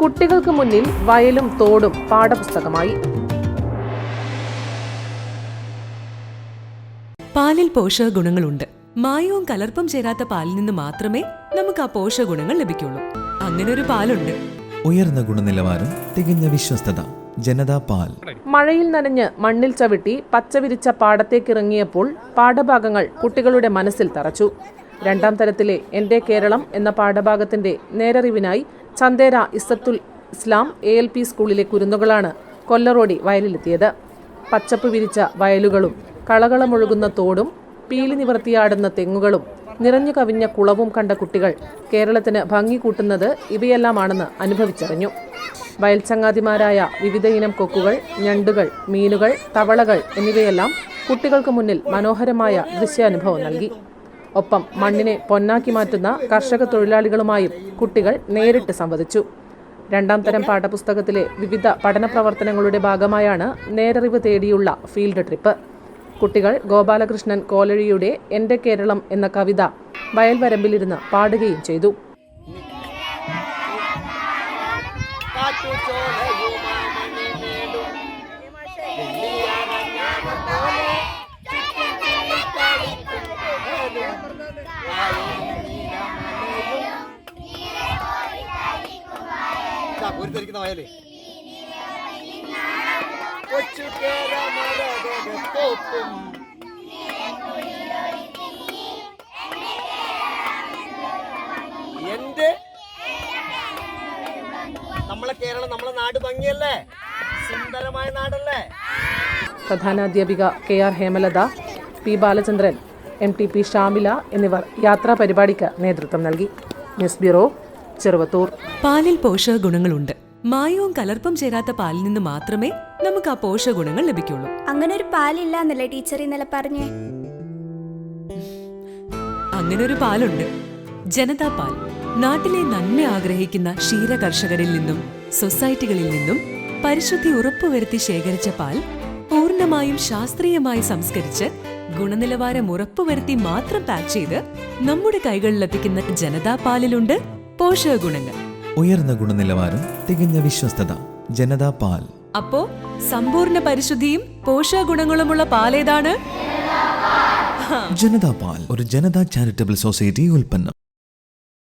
കുട്ടികൾക്ക് മുന്നിൽ വയലും തോടും പാഠപുസ്തകമായി. പാലിൽ പോഷകഗുണങ്ങളുണ്ട് മായവും കലർപ്പും ചേരാത്ത പാലിൽ നിന്ന് മാത്രമേ നമുക്ക് ആ പോഷകഗുണങ്ങൾ ലഭിക്കുള്ളൂ. അങ്ങനെ ഒരു പാലുണ്ട്. ഉയർന്ന ഗുണനിലവാരം തികഞ്ഞ വിശ്വസ്തത ജനതാ പാൽ. മഴയിൽ നനഞ്ഞ് മണ്ണിൽ ചവിട്ടി പച്ചവിരിച്ച പാടത്തേക്കിറങ്ങിയപ്പോൾ പാഠഭാഗങ്ങൾ കുട്ടികളുടെ മനസ്സിൽ തറച്ചു. രണ്ടാം തരത്തിലെ എന്റെ കേരളം എന്ന പാഠഭാഗത്തിന്റെ നേരറിവിനായി Chandera Izzathul Islam A L P സ്കൂളിലെ കുരുന്നുകളാണ് കൊല്ലറോടി വയലിലെത്തിയത്. പച്ചപ്പ് വിരിച്ച വയലുകളും കളകളമൊഴുകുന്ന തോടും പീലി നിവർത്തിയാടുന്ന തെങ്ങുകളും നിറഞ്ഞു കവിഞ്ഞ കുളവും കണ്ട കുട്ടികൾ കേരളത്തിന് ഭംഗി കൂട്ടുന്നത് ഇവയെല്ലാമാണെന്ന് അനുഭവിച്ചറിഞ്ഞു. വയൽച്ചങ്ങാതിമാരായ വിവിധയിനം കൊക്കുകൾ ഞണ്ടുകൾ മീനുകൾ തവളകൾ എന്നിവയെല്ലാം കുട്ടികൾക്ക് മുന്നിൽ മനോഹരമായ ദൃശ്യാനുഭവം നൽകി. ഒപ്പം മണ്ണിനെ പൊന്നാക്കി മാറ്റുന്ന കർഷക തൊഴിലാളികളുമായും കുട്ടികൾ നേരിട്ട് സംവദിച്ചു. രണ്ടാം തരം പാഠപുസ്തകത്തിലെ വിവിധ പഠന പ്രവർത്തനങ്ങളുടെ ഭാഗമായാണ് നേരറിവ് തേടിയുള്ള ഫീൽഡ് ട്രിപ്പ്. കുട്ടികൾ ഗോപാലകൃഷ്ണൻ കോലഴിയുടെ എന്റെ കേരളം എന്ന കവിത വയൽവരമ്പിലിരുന്ന് പാടുകയും ചെയ്തു. പൊരുത്തിരിക്കുന്ന വയലേ കൊച്ചു കേരമരതോപ്പും എന്റെ? നമ്മളെ കേരളം നമ്മളെ നാട് ഭംഗിയല്ലേ? സുന്ദരമായ നാടല്ലേ? പ്രധാനാധ്യാപിക K R Hemalatha P Balachandran M T P Shamila എന്നിവർ യാത്രാ പരിപാടിക്ക് നേതൃത്വം നൽകി. News bureau Cheruvathur. പാലിൽ പോഷക ഗുണങ്ങളുണ്ട്. മായവും കലർപ്പം ചേരാത്ത പാലിൽ നിന്ന് മാത്രമേ നമുക്ക് ആ പോഷകഗുണങ്ങൾ ലഭിക്കുള്ളൂ. അങ്ങനെ ഒരു പാലില്ല എന്നല്ലേ ടീച്ചർ ഇന്നലെ പറഞ്ഞേ? അങ്ങനെ ഒരു പാലുണ്ട്. ജനതാ പാൽ. നാട്ടിലെ നന്മ ആഗ്രഹിക്കുന്ന ക്ഷീര കർഷകരിൽ നിന്നും സൊസൈറ്റികളിൽ നിന്നും പരിശുദ്ധി ഉറപ്പുവരുത്തി ശേഖരിച്ച പാൽ പൂർണമായും ശാസ്ത്രീയമായി സംസ്കരിച്ച് ഗുണനിലവാരം ഉറപ്പുവരുത്തി മാത്രം പാക്ക് ചെയ്ത് നമ്മുടെ കൈകളിൽ കൈകളിലെത്തിക്കുന്ന ജനതാ പാലിലുണ്ട് പോഷക ഗുണങ്ങൾ ഉയർന്ന ഗുണനിലവാരം തികഞ്ഞ വിശ്വസ്തത ജനതാ പാൽ. അപ്പോ സമ്പൂർണ പരിശുദ്ധിയും പോഷക ഗുണങ്ങളുമുള്ള പാലേതാണ്? ജനതാ പാൽ. ഒരു ജനതാ ചാരിറ്റബിൾ സൊസൈറ്റി ഉൽപ്പന്നം.